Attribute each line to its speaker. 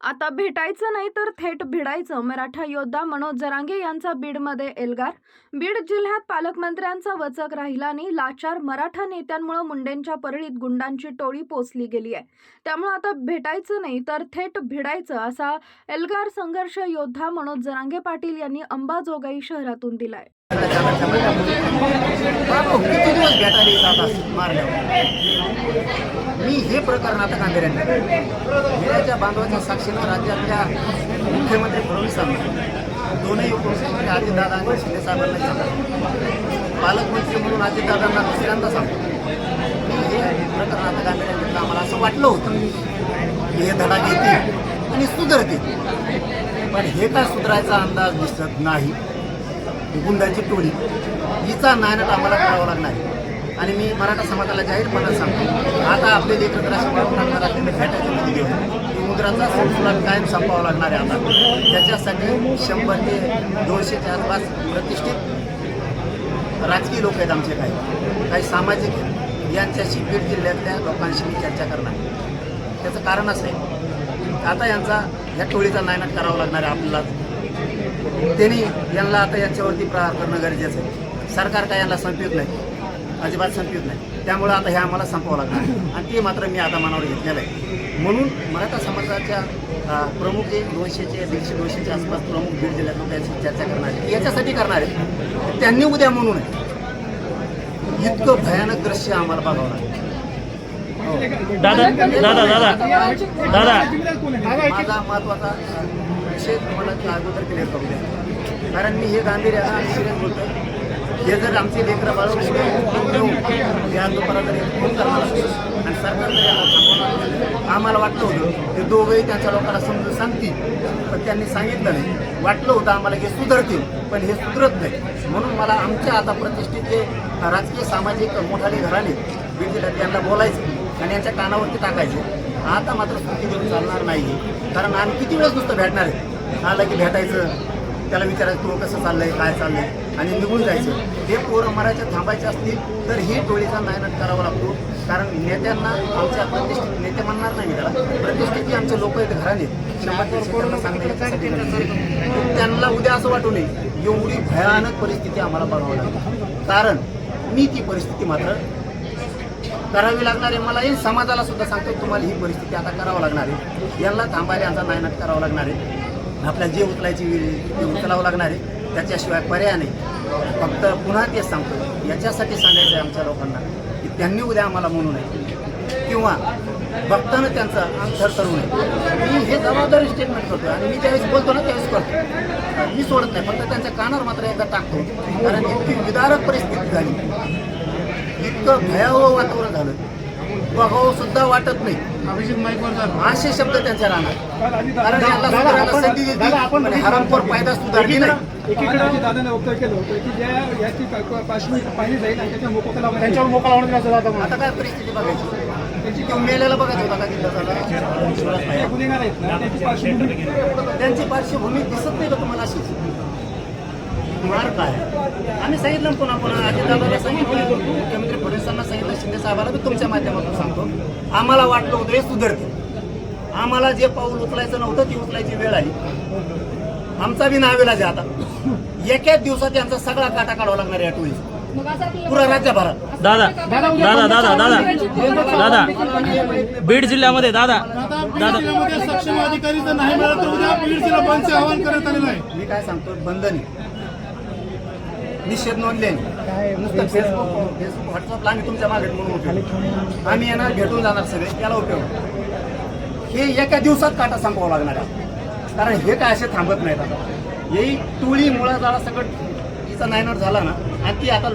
Speaker 1: आता भेटायचं नाही तर थेट भिडायचं. मराठा योद्धा मनोज जरांगे यांचा बीडमध्ये एल्गार. बीड जिल्ह्यात पालकमंत्र्यांचा वचक राहिल्याने लाचार मराठा नेत्यांमुळे मुंडेंच्या परळीत गुंडांची टोळी पोचली गेली आहे. त्यामुळे आता भेटायचं नाही तर थेट भिडायचं असा एल्गार संघर्ष योद्धा मनोज जरांगे पाटील यांनी अंबाजोगाई शहरातून दिलाय.
Speaker 2: बाबा, किती दिवस भेटायला येतात असं मारल्यावर मी हे प्रकरण आता गांभीर्याने हिऱ्याच्या बांधवाच्या साक्षीनं राज्यातल्या मुख्यमंत्री फडणवीसांना दोनही उपमुख्यमंत्री अजितदादा आणि शिंदेसाहेबांना सांगतो पालकमंत्री म्हणून अजितदादांना दुसऱ्यांदा सांगतो. मी हे प्रकरण आता गांभीर्याने घेतलं आम्हाला असं वाटलं होतं की हे धडा घेतील आणि सुधरतील. पण हे काय सुधारायचा अंदाज दिसत नाही. गुंडाची टोळी. हिचा नायनाट आम्हाला करावा लागणार आहे. आणि मी मराठा समाजाला जाहीरपणे सांगतो आता आपले लेखक असे वाढून असलेले भेटायचे मुली घेऊन कायम संपावा लागणार आहे आता. त्याच्यासाठी शंभर ते दोनशेच्या आसपास प्रतिष्ठित राजकीय लोक आहेत आमचे काही. काही सामाजिक यांच्याशी बीड जिल्ह्यातल्या लोकांशी मी चर्चा करणार त्याचं कारण असं आहे आता यांचा या टोळीचा नायनाट करावा लागणार आहे आपल्याला. त्यांनी यांना आता यांच्यावरती प्रहार करणं गरजेचं आहे. सरकार काय यांना संपवित नाही. अजिबात संपवित नाही. त्यामुळं आता हे आम्हाला संपवावं लागणार आणि ते मात्र मी आता मनावर घेतलेलं आहे. म्हणून मराठा समाजाच्या प्रमुख जे दोनशेचे दीडशे दोनशेच्या आसपास प्रमुख बीड जिल्ह्यात लोक याची चर्चा करणार आहे याच्यासाठी करणार आहे त्यांनी उद्या म्हणू नये इतकं भयानक दृश्य आम्हाला बघावं लागेल.
Speaker 3: दादा दादा दादा दादा.
Speaker 2: माझा महत्त्वाचा विषय तुम्हाला अगोदर क्लिअर करू द्या. कारण मी हे गांभीर्यानं आणि सिरियस बोलतो हे जर आमचे लेकरं बाळं या दुपारात फोन करणार आणि सरकार जरी आम्हाला वाटलं होतं ते दोघंही त्यांच्या लोकांना समजून सांगतील. पण त्यांनी सांगितलं नाही. वाटलं होतं आम्हाला हे सुधारतील पण हे सुधरत नाही. म्हणून मला आमच्या आता प्रतिष्ठित जे राजकीय सामाजिक मोठाले घराणे बीड जिल्ह्यात त्यांना बोलायचं आणि यांच्या कानावरती टाकायचे आता मात्र सुट्टी देऊन चालणार नाही कारण आम्ही किती वेळेस नुसतं भेटणार आहे? आलं की भेटायचं. त्याला विचारायचं तू कसं चाललंय? काय चाललंय? आणि निघून जायचं. हे पोरं मरायचे थांबायचे असतील तर ही टोळीचा नायनाट करावा लागतो. कारण नेत्यांना आमच्या प्रतिष्ठित नेते म्हणणार नाही त्याला. प्रतिष्ठित आमचे लोक आहेत. घराने त्यांना उद्या असं वाटू नये एवढी भयानक परिस्थिती आम्हाला बघावं लागते. कारण मी ती परिस्थिती मात्र करावी लागणार आहे. मला हे समाजाला सुद्धा सांगतो तुम्हाला ही परिस्थिती आता करावं लागणार आहे. यांना थांबायला यांचा नायनाट करावा लागणार आहे. आपल्याला जे उचलायची ते उचलावं लागणार आहे त्याच्याशिवाय पर्याय नाही. फक्त पुन्हा तेच सांगतो. याच्यासाठी सांगायचं आहे आमच्या लोकांना की त्यांनी उद्या आम्हाला म्हणू नये. किंवा बघताना त्यांचं अंग करू नये. मी हे जबाबदारी स्टेटमेंट करतो आणि मी ज्यावेळेस बोलतो ना त्यावेळेस करतो. मी सोडत नाही फक्त त्यांच्या कानावर मात्र एकदा टाकतो. कारण इतकी विदारक परिस्थिती झाली. इतकं भयावह वातावरण झालं. बघावं सुद्धा वाटत नाही.
Speaker 4: अभिजित माईकवर
Speaker 2: असे शब्द त्यांच्या राहणार कारण याला सुधारायला संधी दिली पण हरामखोर पायदा सुधारली नाही
Speaker 5: एकीकडे दादाने वक्तव्य केलं होतं की ज्या याची पार्श्वभूमी पाहिली जाईल आणि त्याच्या.
Speaker 4: त्यांच्यावर जातं
Speaker 2: आता काय परिस्थिती बघायची? त्यांची किंवा मेलेला बघायचं होता का तिथं झाला
Speaker 5: जे गुन्हेगार आहेत ना त्याची पार्श्वभूमी
Speaker 2: त्यांची पार्श्वभूमी दिसत नाही का तुम्हाला अशीच मार काय? आम्ही सांगितलं ना पुन्हा पुन्हा अजितदादाला सांगितलं मुख्यमंत्री फडणवीसांना सांगितलं शिंदे साहेबाला मी तुमच्या माध्यमातून सांगतो. आम्हाला वाटलं होतं हे सुधारते आम्हाला जे पाऊल उचलायचं नव्हतं ती उचलायची वेळ आली. आमचा बी नावेला जे आता. एकाच दिवसात यांचा सगळा काटा काढावा लागणार आहे या टोळीचा. पुरा राज्यभरात.
Speaker 3: दादा दादा दादा दादा दादा. बीड जिल्ह्यामध्ये दादा. दादा
Speaker 4: जिल्ह्यामध्ये सक्षम अधिकारी जर नाही मिळालं तर उद्या बीड जिल्हा बंदचे आवाहन करण्यात आलेलं आहे
Speaker 2: मी काय सांगतो? बंधन निषेध नोंदले नुसतं फेसबुक फेसबुक व्हॉट्सअपला आम्ही तुमच्या मागे म्हणून आम्ही येणार भेटून जाणार सगळे याला उपयोग हे एका दिवसात काटा संपवावं लागणार आहे. कारण हे काय असे थांबत नाहीत आता. ही टोळी मुळा जाळा सगळं तिचा नायनॉट झाला ना आणि ती आता